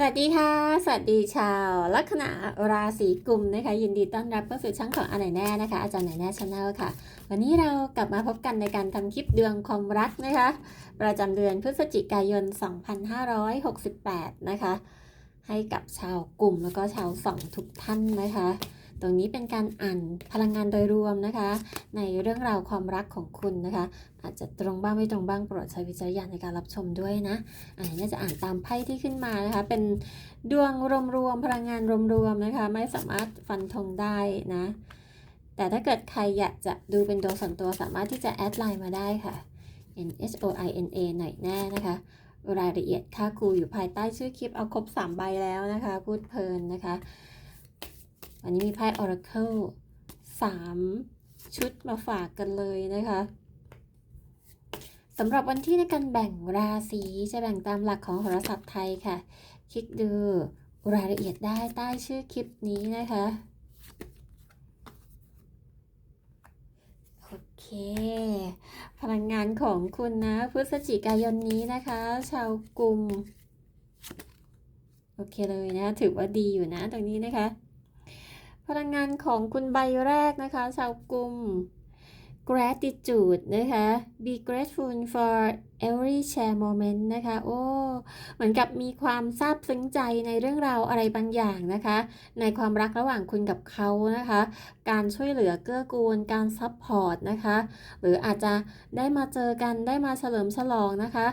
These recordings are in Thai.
สวัสดีค่ะ สวัสดีชาวลัคนาราศีกุมนะคะ ยินดีต้อนรับเข้าสู่ช่องของอันไหนแน่นะคะ อาจารย์ไหนแน่ชาแนลค่ะ วันนี้เรากลับมาพบกันในการทำคลิปเดือนความรักนะคะ ประจำเดือนพฤศจิกายน 2568 นะคะ ให้กับชาวกลุ่มแล้วก็ชาวสองทุกท่านนะคะ ตรงนี้เป็นการอ่านพลังงานโดยรวมนะคะ ในเรื่องราวความรักของคุณนะคะ อาจจะตรงบ้างไม่ตรงบ้างโปรดใช้วิจารณญาณในการรับชมด้วยนะ อันนี้จะอ่านตามไพ่ที่ขึ้นมานะคะ เป็นดวงรวมๆพลังงานรวมๆนะคะ ไม่สามารถฟันธงได้นะ แต่ถ้าเกิดใครอยากจะดูเป็นตัวส่วนตัวสามารถที่จะแอดไลน์มาได้ค่ะ N H O I N A หน่อยแน่นะคะรายละเอียดค่าครูอยู่ภายใต้ชื่อคลิปเอาครบ 3 ใบแล้วนะคะ พูดเพลินนะคะ วันนี้มีไพ่ Oracle 3 ชุดมาฝากกันเลยนะคะสำหรับวันที่ในการแบ่งราศีจะแบ่งตามหลักของโหราศาสตร์ไทยค่ะ คลิกดูรายละเอียดได้ใต้ชื่อคลิปนี้นะคะ โอเค พลังงานของคุณนะ พฤศจิกายนนี้นะคะ ชาวกลุ่ม โอเคเลยนะ ถือว่าดีอยู่นะตรงนี้นะคะ พลังงานของคุณใบแรกนะคะ ชาวกลุ่ม gratitude นะคะ be grateful for every share moment นะคะ โอ้ เหมือนกับมีความซาบซึ้งใจในเรื่องราวอะไรบางอย่างนะคะ ในความรักระหว่างคุณกับเขานะคะ การช่วยเหลือเกื้อกูล การซัพพอร์ตนะคะ หรืออาจจะได้มาเจอกัน ได้มาเฉลิมฉลองนะคะ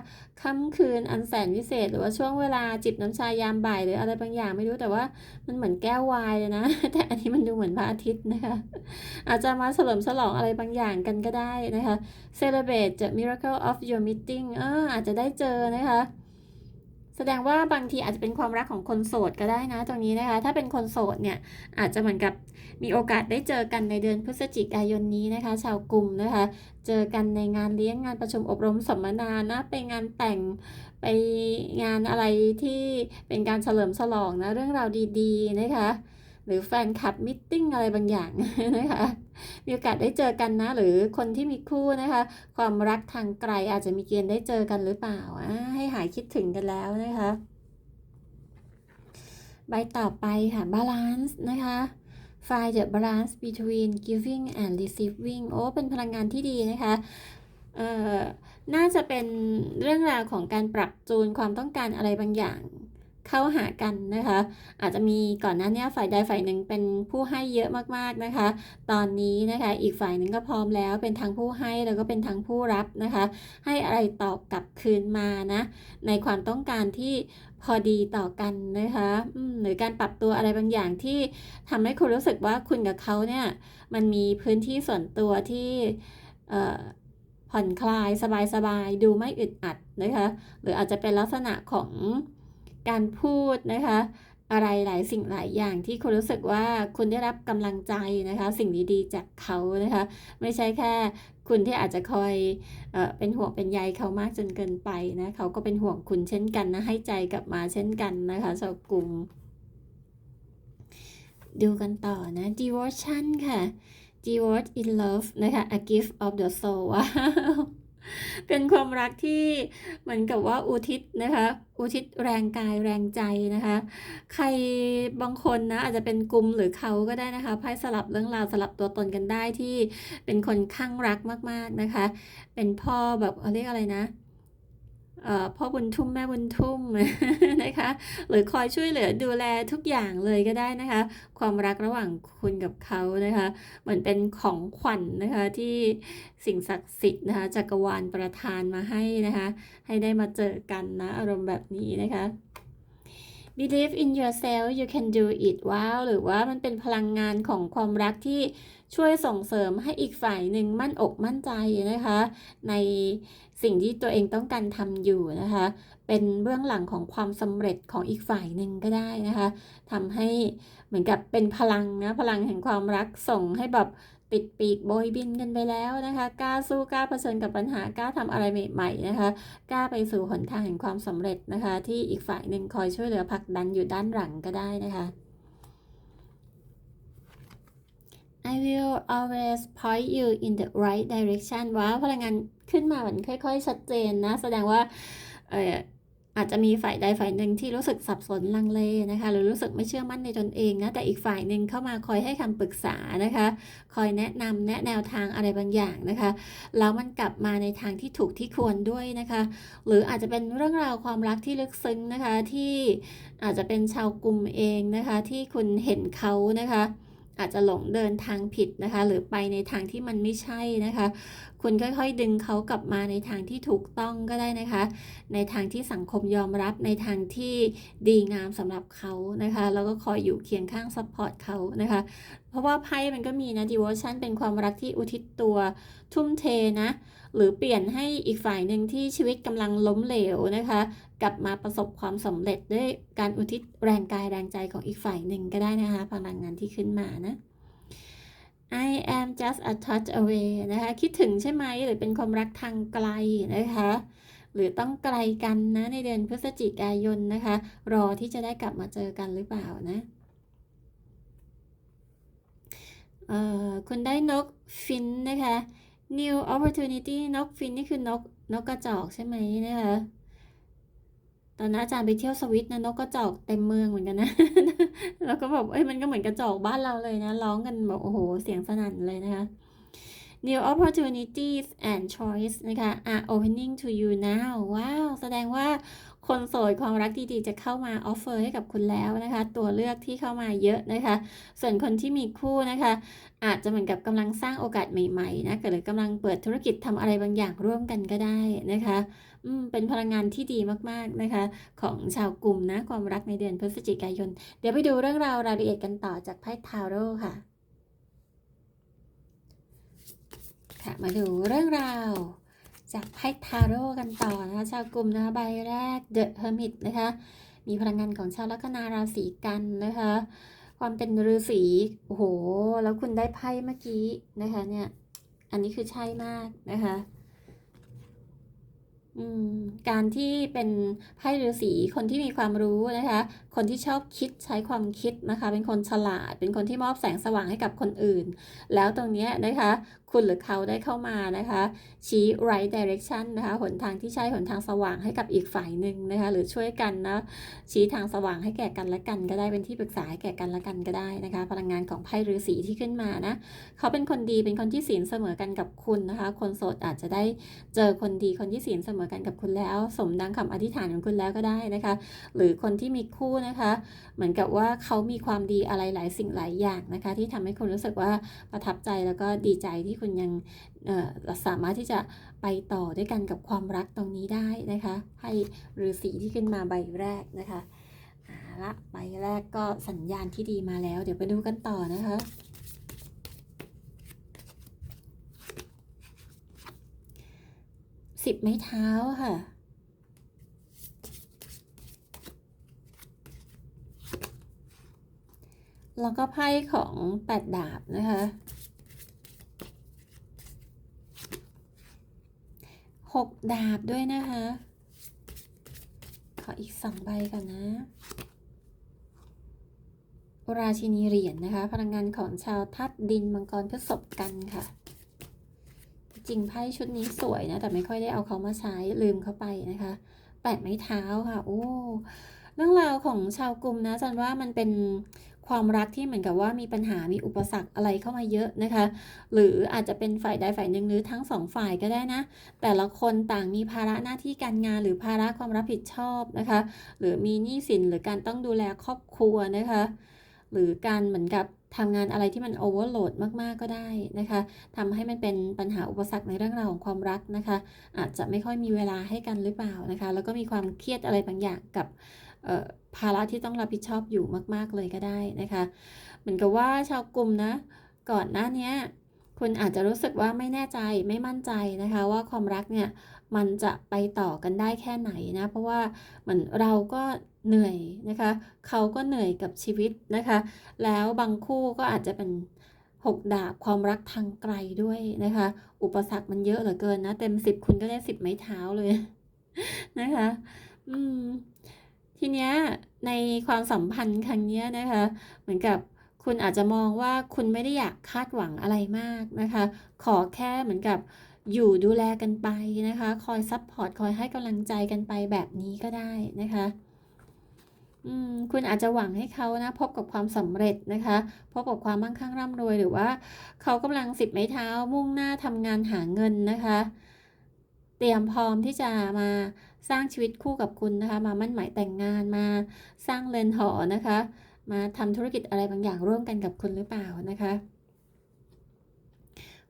ค่ำคืนอันแสนวิเศษ หรือว่าช่วงเวลาจิบน้ำชายามบ่ายหรืออะไรบางอย่างไม่รู้แต่ว่ามันเหมือนแก้ววายเลยนะ แต่อันนี้มันดูเหมือนพระอาทิตย์นะคะ อาจจะมาเฉลิมฉลองอะไรบางอย่างกันก็ได้นะคะ celebrate the miracle of your meeting เอออาจจะได้เจอนะคะ แสดงว่าบางทีอาจจะเป็นความรักของคนโสดก็ได้นะ ตรงนี้นะคะ ถ้าเป็นคนโสดเนี่ยอาจจะเหมือนกับมีโอกาสได้เจอกันในเดือนพฤศจิกายนนี้นะคะ ชาวกลุ่มนะคะ เจอกันในงานเลี้ยงงานประชุมอบรมสัมมนานะไปงานแต่งไปงานอะไรที่เป็นการเฉลิมฉลองนะเรื่องราวดี ๆ นะคะ หรือแฟนคลับมิทติ้งอะไรบางอย่างนะคะมีโอกาสได้เจอกันนะ หรือคนที่มีคู่นะคะ ความรักทางไกลอาจจะมีเกณฑ์ได้เจอกันหรือเปล่าให้หายคิดถึงกันแล้วนะคะ ใบต่อไปค่ะ balance นะคะ find the balance between giving and receiving โอ้เป็นพลังงานที่ดีนะคะเอ่อน่าจะเป็นเรื่องราวของการปรับจูนความต้องการอะไรบางอย่าง เข้าหากันนะคะ อาจจะมีก่อนหน้านี้ฝ่ายใดฝ่ายหนึ่งเป็นผู้ให้เยอะมากๆนะคะ ตอนนี้นะคะอีกฝ่ายหนึ่งก็พร้อมแล้วเป็นทั้งผู้ให้แล้วก็เป็นทั้งผู้รับนะคะ ให้อะไรตอบกลับคืนมานะ ในความต้องการที่พอดีต่อกันนะคะหรือการปรับตัวอะไรบางอย่างที่ทำให้คุณรู้สึกว่าคุณกับเขาเนี่ยมันมีพื้นที่ส่วนตัวที่ผ่อนคลายสบายๆดูไม่อึดอัดนะคะ หรืออาจจะเป็นลักษณะของ การพูดนะคะ อะไรหลายสิ่งหลายอย่างที่คุณรู้สึกว่าคุณได้รับกำลังใจนะคะ สิ่งดีๆจากเขานะคะ ไม่ใช่แค่คุณที่อาจจะคอยเออเป็นห่วงเป็นใยเขามากจนเกินไปนะเขาก็เป็นห่วงคุณเช่นกันนะให้ใจกลับมาเช่นกันนะคะชาวกลุ่มดูกันต่อนะ devotion ค่ะ devote in love นะคะ a gift of the soul ว้าว เป็นความรักที่เหมือนกับว่าอุทิศนะคะ อุทิศแรงกายแรงใจนะคะ ใครบางคนนะอาจจะเป็นกลุ่มหรือเขาก็ได้นะคะไพ่สลับเรื่องราวสลับตัวตนกันได้ที่เป็นคนข้างรักมาก ๆนะคะ เป็นพ่อแบบเเรียกอะไรนะ พ่อบุญทุ่มแม่บุญทุ่มนะคะ หรือคอยช่วยเหลือดูแลทุกอย่างเลยก็ได้นะคะ ความรักระหว่างคุณกับเขานะคะ เหมือนเป็นของขวัญนนะคะที่สิ่งศักดิ์สิทธิ์นะคะจักรวาลประทานมาให้นะคะ ให้ได้มาเจอกันนะอารมณ์แบบนี้นะคะ believe in yourself you can do it ว้าว หรือว่ามันเป็นพลังงานของความรักที่ช่วยส่งเสริมให้อีกฝ่ายหนึ่งมั่นอกมั่นใจนะคะ ในสิ่งที่ตัวเองต้องการทำอยู่นะคะ เป็นเบื้องหลังของความสำเร็จของอีกฝ่ายหนึ่งก็ได้นะคะทำให้เหมือนกับเป็นพลังนะพลังแห่งความรักส่งให้แบบ ติดปีกโบยบินกันไปแล้วนะคะกล้าสู้กล้าเผชิญกับปัญหากล้าทำอะไรใหม่ๆนะคะกล้าไปสู่หนทางแห่งความสำเร็จนะคะ ที่อีกฝ่ายหนึ่งคอยช่วยเหลือผลักดันอยู่ด้านหลังก็ได้นะคะ I will always point you in the right direction ว้าพลังงานขึ้นมาเหมือนค่อย ๆ ชัดเจนนะ แสดงว่า อาจจะมีฝ่ายใดฝ่ายหนึ่งที่รู้สึกสับสนลังเลนะคะ หรือรู้สึกไม่เชื่อมั่นในตนเองนะแต่อีกฝ่ายหนึ่งเข้ามาคอยให้คำปรึกษานะคะ คอยแนะนำแนะแนวทางอะไรบางอย่างนะคะแล้วมันกลับมาในทางที่ถูกที่ควรด้วยนะคะ หรืออาจจะเป็นเรื่องราวความรักที่ลึกซึ้งนะคะที่อาจจะเป็นชาวกลุ่มเองนะคะ ที่คุณเห็นเขานะคะ อาจจะหลงเดินทางผิดนะคะ หรือไปในทางที่มันไม่ใช่นะคะ คุณค่อยๆ ดึงเขากลับมาในทางที่ถูกต้องก็ได้นะคะ ในทางที่สังคมยอมรับในทางที่ดีงามสำหรับเขานะคะ แล้วก็คอยอยู่เคียงข้างซัพพอร์ตเขานะคะ เพราะว่าไพ่มันก็มีนะ devotion เป็นความรักที่อุทิศตัวทุ่มเทนะ หรือเปลี่ยนให้อีกฝ่ายหนึ่งที่ชีวิตกำลังล้มเหลวนะคะ กลับมาประสบความสำเร็จด้วยการอุทิศแรงกายแรงใจของอีกฝ่ายหนึ่งก็ได้นะคะ พลังงานที่ขึ้นมานะ I am just a touch away นะคะคิดถึงใช่ไหมหรือเป็นความรักทางไกลนะคะ หรือต้องไกลกันนะในเดือนพฤศจิกายนนะคะ รอที่จะได้กลับมาเจอกันหรือเปล่านะคุณได้นกฟินนะคะ new opportunity นกฟินนี่คือนกนกกระจอกใช่ไหมนะคะ ตอนนั้นอาจารย์ไปเที่ยวสวิตนะนกกระจอกเต็มเมืองเหมือนกันนะแล้วก็แบบเอ้ยมันก็เหมือนกระจอกบ้านเราเลยนะ ร้องกันแบบโอ้โห เสียงสนั่นเลยนะคะ New opportunities and choice นะคะ are opening to you now ว้าว แสดงว่า คนโสดความรักดีๆ จะเข้ามาออฟเฟอร์ให้กับคุณแล้วนะคะ ตัวเลือกที่เข้ามาเยอะนะคะ ส่วนคนที่มีคู่นะคะ อาจจะเหมือนกับกำลังสร้างโอกาสใหม่ๆนะหรือกำลังเปิดธุรกิจทำอะไรบางอย่างร่วมกันก็ได้นะคะอืมเป็นพลังงานที่ดีมากๆนะคะ ของชาวกลุ่มนะความรักในเดือนพฤศจิกายน เดี๋ยวไปดูเรื่องราวรายละเอียดกันต่อจากไพ่ทาโร่ค่ะค่ะ มาดูเรื่องราว จากไพ่ทาโร่กันต่อนะคะชาวกลุ่มนะคะใบแรก The Hermit นะคะมีพลังงานของชาวลัคนาราศีกันนะคะ ความเป็นฤาษีโอ้โห แล้วคุณได้ไพ่เมื่อกี้นะคะเนี่ยอันนี้คือใช่มากนะคะการที่เป็นไพ่ฤาษีคนที่มีความรู้นะคะ คนที่ชอบคิดใช้ความคิดนะคะ เป็นคนฉลาด เป็นคนที่มอบแสงสว่างให้กับคนอื่น แล้วตรงเนี้ยนะคะ คุณหรือเขาได้เข้ามานะคะ ชี้ right direction นะคะหนทางที่ใช่หนทางสว่างให้กับอีกฝ่ายหนึ่งนะคะ หรือช่วยกันนะชี้ทางสว่างให้แก่กันและกัน ก็ได้เป็นที่ปรึกษาให้แก่กันและกันก็ได้นะคะ พลังงานของไพ่ฤาษีที่ขึ้นมานะเขาเป็นคนดีเป็นคนที่ศีลเสมอกันกับคุณนะคะ คนโสดอาจจะได้เจอคนดีคนที่ศีลเสมอกันกับคุณแล้ว สมดังคำอธิษฐานของคุณแล้วก็ได้นะคะ หรือคนที่มีคู่นะคะ เหมือนกับว่าเขามีความดีอะไรหลายสิ่งหลายอย่างนะคะ ที่ทำให้คุณรู้สึกว่าประทับใจแล้วก็ดีใจที่คุณยังสามารถที่จะไปต่อด้วยกันกับความรักตรงนี้ได้นะคะให้ฤาษีที่ขึ้นมาใบแรกนะคะเอาละใบแรกก็สัญญาณที่ดีมาแล้ว เดี๋ยวไปดูกันต่อนะคะสิบไม้เท้าค่ะ แล้วก็ไพ่ของแปดดาบนะคะ หกดาบด้วยนะคะ ขออีกสองใบก่อนนะ ราชินีเหรียญนะคะ พลังงานของชาวทัดดินมังกรพฤษภกันค่ะ จริงไพ่ชุดนี้สวยนะ แต่ไม่ค่อยได้เอาเขามาใช้ลืมเขาไปนะคะ แปดไม้เท้าค่ะ โอ้ เรื่องราวของชาวกลุ่มนะจันว่ามันเป็น ความรักที่เหมือนกับว่ามีปัญหามีอุปสรรคอะไรเข้ามาเยอะนะคะ หรืออาจจะเป็นฝ่ายใดฝ่ายหนึ่งหรือทั้งสองฝ่ายก็ได้นะ แต่ละคนต่างมีภาระหน้าที่การงานหรือภาระความรับผิดชอบนะคะ หรือมีหนี้สินหรือการต้องดูแลครอบครัวนะคะ หรือการเหมือนกับทำงานอะไรที่มันโอเวอร์โหลดมาก ๆ ก็ได้นะคะทำให้มันเป็นปัญหาอุปสรรคในเรื่องราวของความรักนะคะ อาจจะไม่ค่อยมีเวลาให้กันหรือเปล่านะคะ แล้วก็มีความเครียดอะไรบางอย่างกับ ภาระที่ต้องรับผิดชอบอยู่มาก ๆ เลยก็ได้นะคะ เหมือนกับว่าชาวกลุ่มนะ ก่อนหน้านี้คุณอาจจะรู้สึกว่าไม่แน่ใจไม่มั่นใจนะคะ ว่าความรักเนี่ยมันจะไปต่อกันได้แค่ไหนนะเพราะว่าเหมือนเราก็เหนื่อยนะคะ เขาก็เหนื่อยกับชีวิตนะคะ แล้วบางคู่ก็อาจจะเป็นหกดาบความรักทางไกลด้วยนะคะ อุปสรรคมันเยอะเหลือเกินนะ เต็มสิบคุณก็ได้สิบไม้เท้าเลยนะคะ อืม ทีเนี้ยในความสัมพันธ์ครั้งนี้นะคะ เหมือนกับคุณอาจจะมองว่าคุณไม่ได้อยากคาดหวังอะไรมากนะคะ ขอแค่เหมือนกับอยู่ดูแลกันไปนะคะ คอยซัพพอร์ตคอยให้กำลังใจกันไปแบบนี้ก็ได้นะคะอืมคุณอาจจะหวังให้เขานะพบกับความสำเร็จนะคะ พบกับความมั่งคั่งร่ำรวยหรือว่าเขากำลังสิบไม้เท้ามุ่งหน้าทำงานหาเงินนะคะ เตรียมพร้อมที่จะมา สร้างชีวิตคู่กับคุณนะคะ มามั่นหมายแต่งงานมาสร้างเรือนหอนะคะ มาทำธุรกิจอะไรบางอย่างร่วมกันกับคุณหรือเปล่านะคะ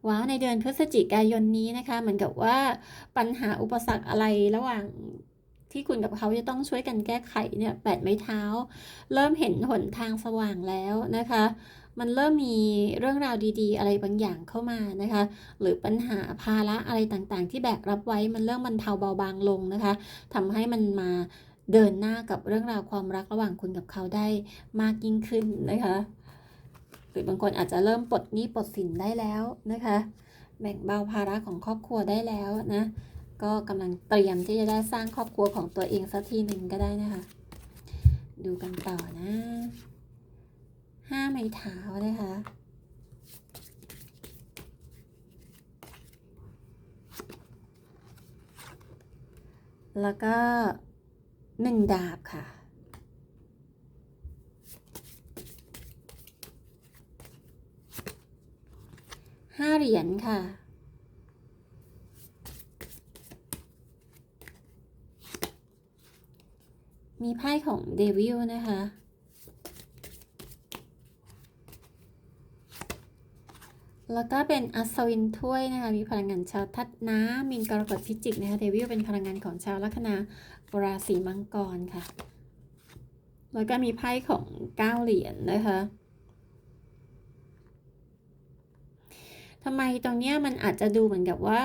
ว้าวในเดือนพฤศจิกายนนี้นะคะ เหมือนกับว่าปัญหาอุปสรรคอะไรระหว่างที่คุณกับเขาจะต้องช่วยกันแก้ไขเนี่ยแปดไม้เท้า เริ่มเห็นหนทางสว่างแล้วนะคะ มันเริ่มมีเรื่องราวดีๆ อะไรบางอย่างเข้ามานะคะ หรือปัญหาภาระอะไรต่างๆ ที่แบกรับไว้มันเริ่มบรรเทาเบาบางลงนะคะทำให้มันมาเดินหน้ากับเรื่องราวความรักระหว่างคุณกับเขาได้มากยิ่งขึ้นนะคะ หรือบางคนอาจจะเริ่มปลดหนี้ปลดสินได้แล้วนะคะ แบ่งเบาภาระของครอบครัวได้แล้วนะ ก็กำลังเตรียมที่จะได้สร้างครอบครัวของตัวเองสักทีหนึ่งก็ได้นะคะ ดูกันต่อนะ ห้าไม้เท้านะคะแล้วก็หนึ่งดาบค่ะ ห้าเหรียญค่ะ มีไพ่ของเดวิลนะคะ แล้วก็เป็นอัศวินถ้วยนะคะ มีพลังงานชาวทัดน้ำมีนกรกฎพิจิกนะคะเดวิลเป็นพลังงานของชาวลัคนาราศีมังกรค่ะ แล้วก็มีไพ่ของเก้าเหรียญนะคะทำไมตรงเนี้ยมันอาจจะดูเหมือนกับว่า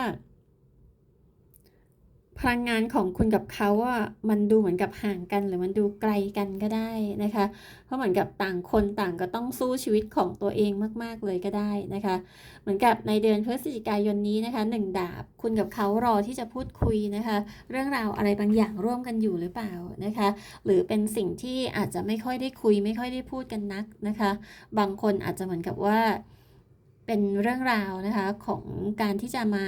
พลังงานของคุณกับเขาอะมันดูเหมือนกับห่างกันหรือมันดูไกลกันก็ได้นะคะ เพราะเหมือนกับต่างคนต่างก็ต้องสู้ชีวิตของตัวเองมาก ๆ เลยก็ได้นะคะ เหมือนกับในเดือนพฤศจิกายนนี้นะคะหนึ่งดาบคุณกับเขารอที่จะพูดคุยนะคะ เรื่องราวอะไรบางอย่างร่วมกันอยู่หรือเปล่านะคะ หรือเป็นสิ่งที่อาจจะไม่ค่อยได้คุย ไม่ค่อยได้พูดกันนักนะคะ บางคนอาจจะเหมือนกับว่าเป็นเรื่องราวนะคะของการที่จะมา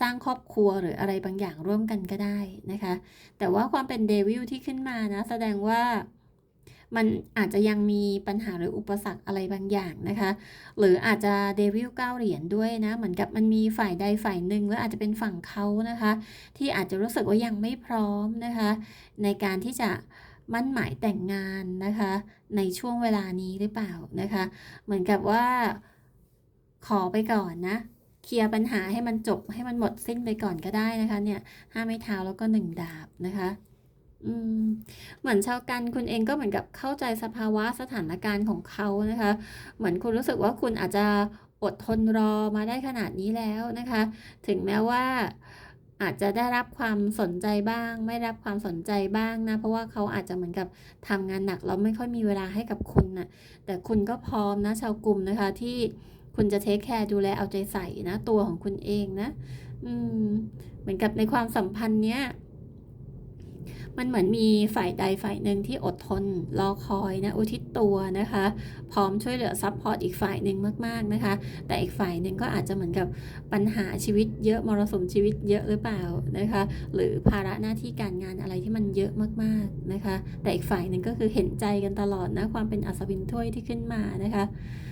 สร้างครอบครัวหรืออะไรบางอย่างร่วมกันก็ได้นะคะ แต่ว่าความเป็นเดวิลที่ขึ้นมานะ แสดงว่ามันอาจจะยังมีปัญหาหรืออุปสรรคอะไรบางอย่างนะคะ หรืออาจจะเดวิลเก้าเหรียญด้วยนะ เหมือนกับมันมีฝ่ายใดฝ่ายหนึ่งหรืออาจจะเป็นฝั่งเขานะคะ ที่อาจจะรู้สึกว่ายังไม่พร้อมนะคะ ในการที่จะมั่นหมายแต่งงานนะคะ ในช่วงเวลานี้หรือเปล่านะคะ เหมือนกับว่าขอไปก่อนนะ เคลียร์ปัญหาให้มันจบให้มันหมดสิ้นไปก่อนก็ได้นะคะ เนี่ยห้าไม้เท้าแล้วก็หนึ่งดาบนะคะอืมเหมือนชาวกันคุณเองก็เหมือนกับเข้าใจสภาวะสถานการณ์ของเขานะคะ เหมือนคุณรู้สึกว่าคุณอาจจะอดทนรอมาได้ขนาดนี้แล้วนะคะ ถึงแม้ว่าอาจจะได้รับความสนใจบ้าง ไม่รับความสนใจบ้างนะ เพราะว่าเขาอาจจะเหมือนกับทำงานหนักแล้วไม่ค่อยมีเวลาให้กับคุณนะ่ะแต่คุณก็พร้อมนะชาวกลุ่มนะคะที่ คุณจะเทคแคร์ดูแลเอาใจใส่นะ ตัวของคุณเองนะ อืม เหมือนกับในความสัมพันธ์เนี้ยมันเหมือนมีฝ่ายใดฝ่ายหนึ่งที่อดทนรอคอยนะอุทิศตัวนะคะ พร้อมช่วยเหลือซัพพอร์ตอีกฝ่ายหนึ่งมากๆนะคะ แต่อีกฝ่ายหนึ่งก็อาจจะเหมือนกับปัญหาชีวิตเยอะมรสุมชีวิตเยอะหรือเปล่านะคะ หรือภาระหน้าที่การงานอะไรที่มันเยอะมากๆนะคะ แต่อีกฝ่ายหนึ่งก็คือเห็นใจกันตลอดนะความเป็นอัศวินถ้วยที่ขึ้นมานะคะอืมอะ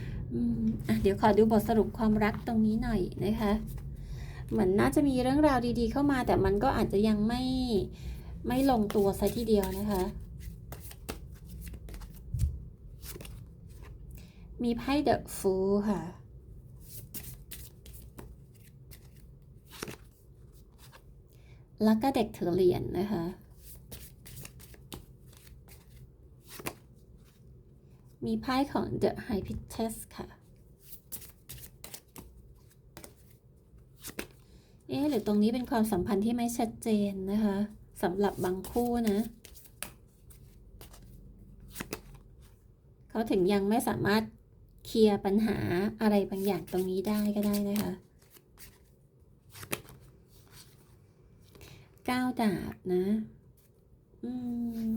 เดี๋ยวขอดูบทสรุปความรักตรงนี้หน่อยนะคะ เหมือนน่าจะมีเรื่องราวดีๆเข้ามา แต่มันก็อาจจะยังไม่ไม่ลงตัวซะทีเดียวนะคะ มีไพ่เดอะฟูค่ะแล้วก็เด็กถือเหรียญนะคะ มีไพ่ของ The High p i t e s ค่ะ เอ๊ะหรือตรงนี้เป็นความสัมพันธ์ที่ไม่ชัดเจนนะคะสำหรับบางคู่นะ เขาถึงยังไม่สามารถเคลียร์ปัญหาอะไรบางอย่างตรงนี้ได้ก็ได้นะคะก้าวดาบนะ อืม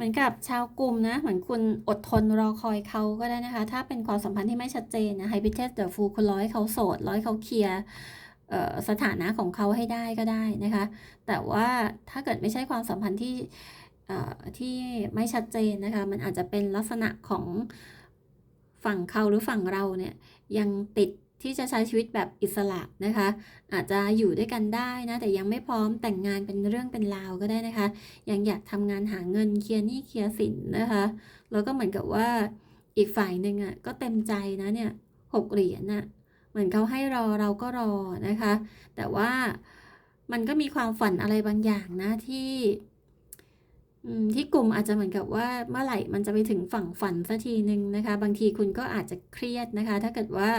เหมือนกับชาวกลุ่มนะ เหมือนคุณอดทนรอคอยเขาก็ได้นะคะ ถ้าเป็นความสัมพันธ์ที่ไม่ชัดเจนนะไฮพิเทสเดอะฟูคุณร้อยเขาโสด ร้อยเขาเคลียร์สถานะของเขาให้ได้ก็ได้นะคะ แต่ว่าถ้าเกิดไม่ใช่ความสัมพันธ์ที่ที่ไม่ชัดเจนนะคะ มันอาจจะเป็นลักษณะของฝั่งเขาหรือฝั่งเราเนี่ยยังติด ที่จะใช้ชีวิตแบบอิสระนะคะ อาจจะอยู่ด้วยกันได้นะ แต่ยังไม่พร้อมแต่งงานเป็นเรื่องเป็นราวก็ได้นะคะ ยังอยากทำงานหาเงินเคลียร์หนี้เคลียร์สินนะคะ แล้วก็เหมือนกับว่าอีกฝ่ายหนึ่งอะก็เต็มใจนะเนี่ยหกเหรียญน่ะเหมือนเขาให้รอเราก็รอนะคะ แต่ว่ามันก็มีความฝันอะไรบางอย่างนะที่ อืมที่กลุ่มอาจจะเหมือนกับว่าเมื่อไหร่มันจะไปถึงฝั่งฝันสักทีหนึ่งนะคะ บางทีคุณก็อาจจะเครียดนะคะ ถ้าเกิดว่า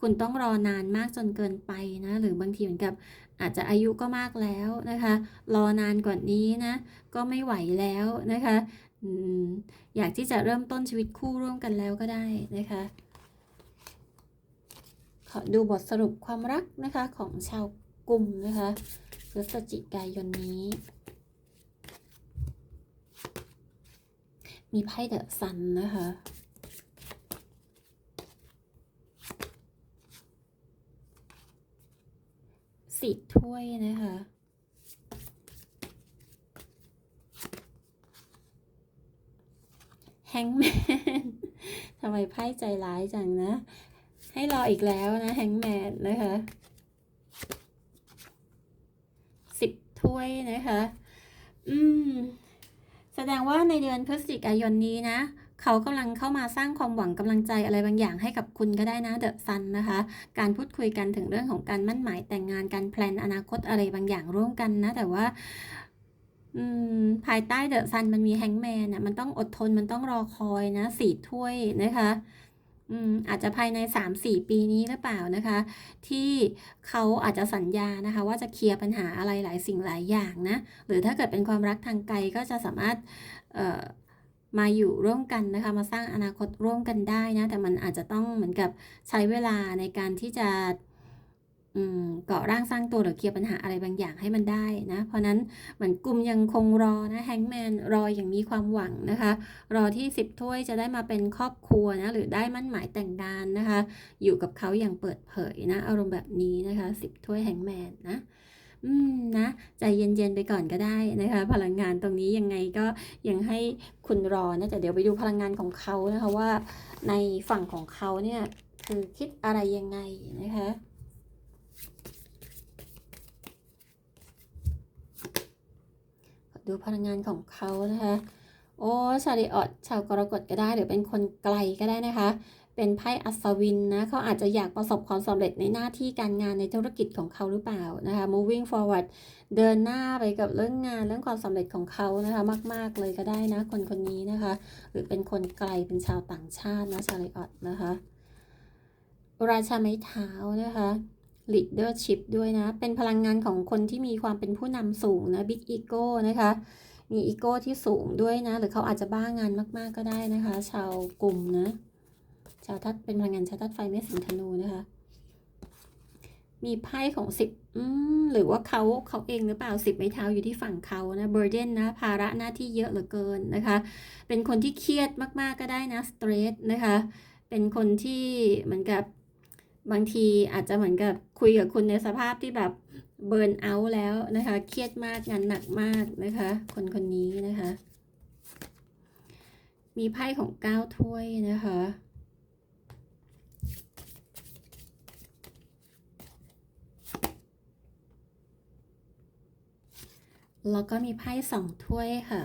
คุณต้องรอนานมากจนเกินไปนะ หรือบางทีเหมือนกับอาจจะอายุก็มากแล้วนะคะ รอนานกว่านี้นะ ก็ไม่ไหวแล้วนะคะอืมอยากที่จะเริ่มต้นชีวิตคู่ร่วมกันแล้วก็ได้นะคะ ขอดูบทสรุปความรักนะคะของชาวกลุ่มนะคะพฤศจิกายนนี้ มีไพ่เดอะซันนะคะสิบถ้วยนะคะแฮงแมนทำไมไพ่ใจร้ายจังนะ ให้รออีกแล้วนะแฮงแมนนะคะสิบถ้วยนะคะ อืม ดงว่าในเดือนพฤศจิกายนนี้นะ เขากำลังเข้ามาสร้างความหวังกำลังใจอะไรบางอย่างให้กับคุณก็ได้นะเดอะซันนะคะ การพูดคุยกันถึงเรื่องของการมั่นหมายแต่งงานการแพลนอนาคตอะไรบางอย่างร่วมกันนะ แต่ว่าภายใต้เดอะซันมันมีแฮงแมนอะมันต้องอดทนมันต้องรอคอยนะสีถ้วยนะคะ อาจจะภายใน 3-4 ปีนี้หรือเปล่านะคะ ที่เขาอาจจะสัญญานะคะ ว่าจะเคลียร์ปัญหาอะไรหลายสิ่งหลายอย่างนะหรือถ้าเกิดเป็นความรักทางไกลก็จะสามารถมาอยู่ร่วมกันนะคะ มาสร้างอนาคตร่วมกันได้นะ แต่มันอาจจะต้องเหมือนกับใช้เวลาในการที่จะ ก่อร่างสร้างตัวหรือเคลียร์ปัญหาอะไรบางอย่างให้มันได้นะ เพราะนั้นเหมือนกลุ่มยังคงรอนะแฮงแมนรออย่างมีความหวังนะคะ รอที่ 10 ถ้วยจะได้มาเป็นครอบครัวนะหรือได้มั่นหมายแต่งงานนะคะ อยู่กับเขาอย่างเปิดเผยนะ อารมณ์แบบนี้นะคะ 10 ถ้วยแฮงแมนนะอืมนะใจเย็นๆไปก่อนก็ได้นะคะ พลังงานตรงนี้ยังไงก็ยังให้คุณรอนะแต่เดี๋ยวไปดูพลังงานของเขานะคะว่า ในฝั่งของเขาเนี่ยคือคิดอะไรยังไงนะคะ ดูพลังงานของเขานะคะ โอ้ ชาริออตชาวกรกฎก็ได้ หรือเป็นคนไกลก็ได้นะคะ เป็นไพ่อัศวินนะ เขาอาจจะอยากประสบความสำเร็จในหน้าที่การงานในธุรกิจของเขาหรือเปล่านะคะ moving forward เดินหน้าไปกับเรื่องงานเรื่องความสำเร็จของเขานะคะ มาก ๆ เลยก็ได้นะ คนคนนี้นะคะ หรือเป็นคนไกลเป็นชาวต่างชาตินะ ชาริออตนะคะ ราชาไม้เท้านะคะ leadership ด้วยนะ เป็นพลังงานของคนที่มีความเป็นผู้นำสูงนะ big ego นะคะ มีอีโก้ที่สูงด้วยนะ หรือเขาอาจจะบ้างานมาก ๆ ก็ได้นะคะ ชาวกลุ่มนะ ชาวทัดเป็นพลังงานชาวทัดไฟเมษสิงธนูนะคะ มีไพ่ของสิบหรือว่าเขาเขาเองหรือเปล่าสิบไม้เท้าอยู่ที่ฝั่งเขานะเบอร์เดนนะ ภาระหน้าที่เยอะเหลือเกินนะคะ เป็นคนที่เครียดมาก ๆ ก็ได้นะสเตรสนะคะ เป็นคนที่เหมือนกับ บางทีอาจจะเหมือนกับคุยกับคุณในสภาพที่แบบเบิร์นเอาท์แล้วนะคะ เครียดมากงานหนักมากนะคะ คนคนนี้นะคะ มีไพ่ของเก้าถ้วยนะคะแล้วก็มีไพ่สองถ้วยค่ะ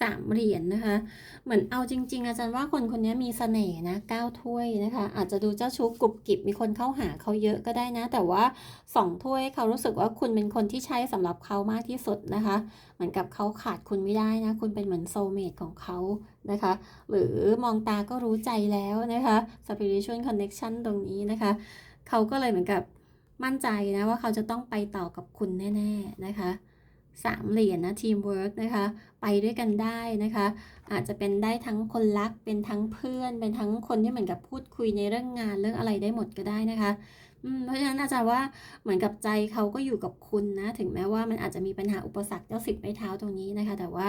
สามเหรียญนะคะ เหมือนเอาจริง ๆ อาจารย์ว่าคนคนนี้มีเสน่ห์นะเก้าถ้วยนะคะ อาจจะดูเจ้าชู้กรุบกริบมีคนเข้าหาเขาเยอะก็ได้นะ แต่ว่าสองถ้วยเขารู้สึกว่าคุณเป็นคนที่ใช่สำหรับเขามากที่สุดนะคะ เหมือนกับเขาขาดคุณไม่ได้นะ คุณเป็นเหมือนโซเมตของเขานะคะ หรือมองตาก็รู้ใจแล้วนะคะ spiritual connection ตรงนี้นะคะ เขาก็เลยเหมือนกับมั่นใจนะว่าเขาจะต้องไปต่อกับคุณแน่ ๆ นะคะ สามเหรียญนะทีมเวิร์กนะคะ ไปด้วยกันได้นะคะ อาจจะเป็นได้ทั้งคนรักเป็นทั้งเพื่อน เป็นทั้งคนที่เหมือนกับพูดคุยในเรื่องงานเรื่องอะไรได้หมดก็ได้นะคะเพราะฉะนั้นอาจารย์ว่าเหมือนกับใจเขาก็อยู่กับคุณนะ ถึงแม้ว่ามันอาจจะมีปัญหาอุปสรรคเจ้าสิบไม้เท้าตรงนี้นะคะ แต่ว่า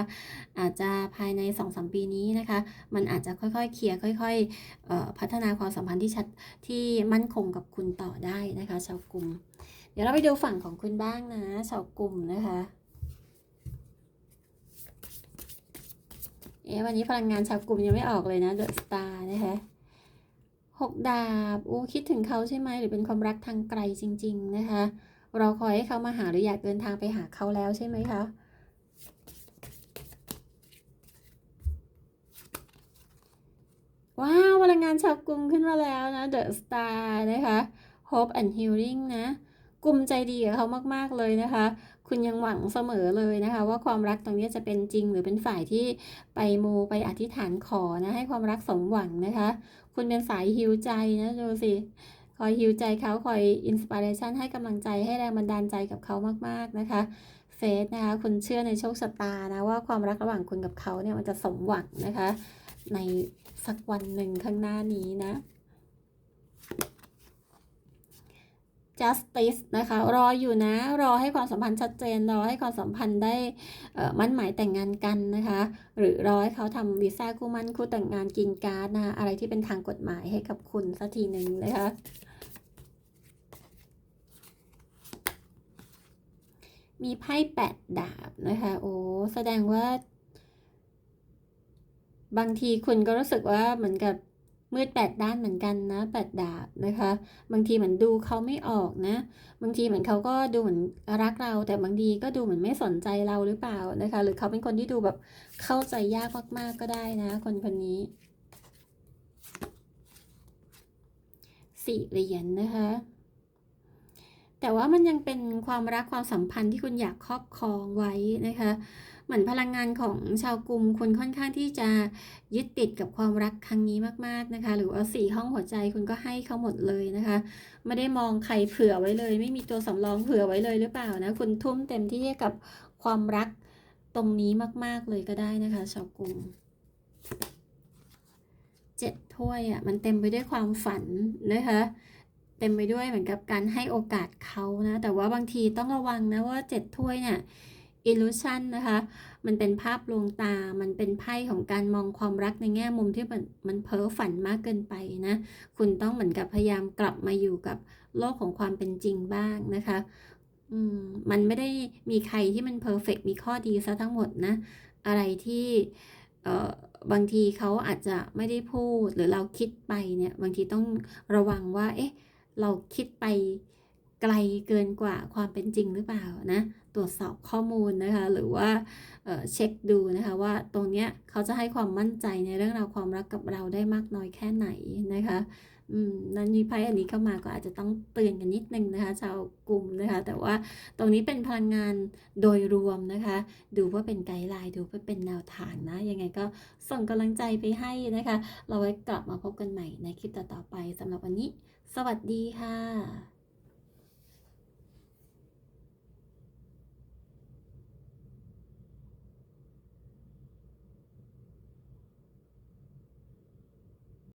อาจจะภายใน2-3ปีนี้นะคะ มันอาจจะค่อยๆเคลียร์ค่อยๆพัฒนาความสัมพันธ์ที่ชัดที่มั่นคงกับคุณต่อได้นะคะ ชาวกลุ่ม เดี๋ยวเราไปดูฝั่งของคุณบ้างนะ ชาวกลุ่มนะคะ เอ๊ะวันนี้พลังงานชาวกลุ่มยังไม่ออกเลยนะเดอะสตาร์นะคะหกดาบอู้คิดถึงเขาใช่ไหมหรือเป็นความรักทางไกลจริง ๆ นะคะเราคอยให้เขามาหาหรืออยากเดินทางไปหาเขาแล้วใช่ไหมคะว้าวพลังงานชาวกลุ่มขึ้นมาแล้วนะ The Star นะคะ Hope and Healing นะ กลุ่มใจดีกับเขามาก ๆ เลยนะคะ คุณยังหวังเสมอเลยนะคะ ว่าความรักตรงนี้จะเป็นจริงหรือเป็นฝ่ายที่ไปมูไปอธิษฐานขอนะ ให้ความรักสมหวังนะคะ คุณเป็นสายฮิวใจนะดูสิคอยฮิวใจเขาคอยอินสปิเรชันให้กำลังใจให้แรงบันดาลใจกับเขามาก ๆ นะคะเฟสนะคะคุณเชื่อในโชคชะตานะว่าความรักระหว่างคุณกับเขาเนี่ยมันจะสมหวังนะคะ ในสักวันหนึ่งข้างหน้านี้นะ justice นะคะ รออยู่นะ รอให้ความสัมพันธ์ชัดเจน รอให้ความสัมพันธ์ได้มั่นหมายแต่งงานกันนะคะ หรือรอให้เขาทำวีซ่าคู่มั่นคู่แต่งงานกินการ์ดนะคะอะไรที่เป็นทางกฎหมายให้กับคุณสักทีหนึ่งนะคะมีไพ่แปดดาบนะคะ โอ้แสดงว่า บางทีคุณก็รู้สึกว่าเหมือนกับ มืดแปดด้านเหมือนกันนะแปดดาบนะคะ บางทีเหมือนดูเขาไม่ออกนะ บางทีเหมือนเขาก็ดูเหมือนรักเรา แต่บางทีก็ดูเหมือนไม่สนใจเราหรือเปล่านะคะ หรือเขาเป็นคนที่ดูแบบเข้าใจยากมากๆก็ได้นะ คนคนนี้สี่เหรียญนะคะ แต่ว่ามันยังเป็นความรักความสัมพันธ์ที่คุณอยากครอบครองไว้นะคะ เหมือนพลังงานของชาวกลุ่มคุณค่อนข้างที่จะยึดติดกับความรักครั้งนี้มากๆนะคะ หรือว่าสี่ห้องหัวใจคุณก็ให้เขาหมดเลยนะคะ ไม่ได้มองใครเผื่อไว้เลย ไม่มีตัวสำรองเผื่อไว้เลยหรือเปล่านะคุณทุ่มเต็มที่ให้กับความรักตรงนี้มาก ๆเลยก็ได้นะคะ ชาวกลุ่มเจ็ดถ้วยอะมันเต็มไปด้วยความฝันนะคะเต็มไปด้วยเหมือนกับการให้โอกาสเขานะ แต่ว่าบางทีต้องระวังนะว่าเจ็ดถ้วยเนี่ย illusion นะคะ มันเป็นภาพลวงตา มันเป็นไพ่ของการมองความรักในแง่มุมที่มันมันเพ้อฝันมากเกินไปนะ คุณต้องเหมือนกับพยายามกลับมาอยู่กับโลกของความเป็นจริงบ้างนะคะมมันไม่ได้มีใครที่มันเพอร์เฟกมีข้อดีซะทั้งหมดนะ อะไรที่เออบางทีเขาอาจจะไม่ได้พูดหรือเราคิดไปเนี่ย บางทีต้องระวังว่า เอ๊ะ เราคิดไปไกลเกินกว่าความเป็นจริงหรือเปล่านะ รวจสอบข้อมูลนะคะ หรือว่าเเช็คดูนะคะว่าตรงเนี้ยเขาจะให้ความมั่นใจในเรื่องราวความรักกับเราได้มากน้อยแค่ไหนนะคะนั้นมีไพ่อันนี้เข้ามาก็อาจจะต้องเตือนกันนิดนึงนะคะ ชาวกลุ่มนะคะ แต่ว่าตรงนี้เป็นพลังงานโดยรวมนะคะ ดูว่าเป็นไกด์ไลน์ดูว่าเป็นแนวทางนะ ยังไงก็ส่งกำลังใจไปให้นะคะ เราไว้กลับมาพบกันใหม่ในคลิปต่อๆไปสำหรับวันนี้ สวัสดีค่ะ